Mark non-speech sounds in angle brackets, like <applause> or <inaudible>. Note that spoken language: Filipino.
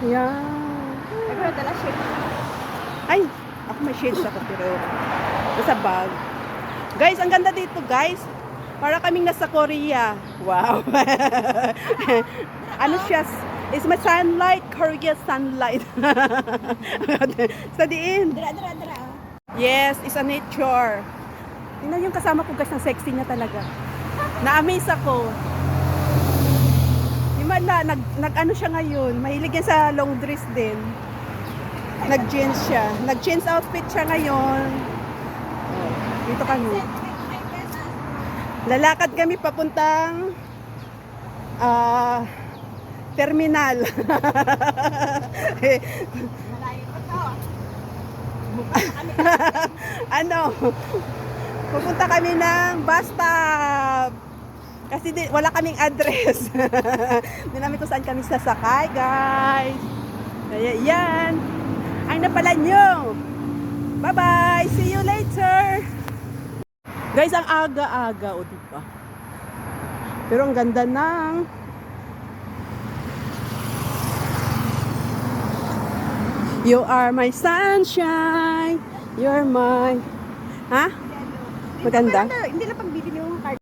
Yan. Ako na dala shade. Ay, ako may shades ako pero nasa bag. Guys, ang ganda dito guys. Para kaming nasa Korea. Wow. <laughs> ano siya? It's my sunlight, Korea sunlight. <laughs> sa diin. Dira, dira, dira. Yes, it's a nature. Tingnan yung kasama ko guys, ang sexy niya talaga. Na-amaze ako. Mala, nag, nag ano siya ngayon, mahilig yan sa long dress din. Nag-jeans siya. Nag-jeans outfit siya ngayon. Dito kami. Lalakad kami papuntang ah terminal. <laughs> Ano? Pupunta kami ng bus stop. Kasi di, wala kaming address. <laughs> Hindi namin kung saan kami sasakay, guys. Kaya yan. Ang napala nyo. Bye-bye. See you later. Guys, ang aga-aga, o diba? Pero ang ganda ng You are my sunshine. You're my... Ha? Maganda? Hindi lang pang bibili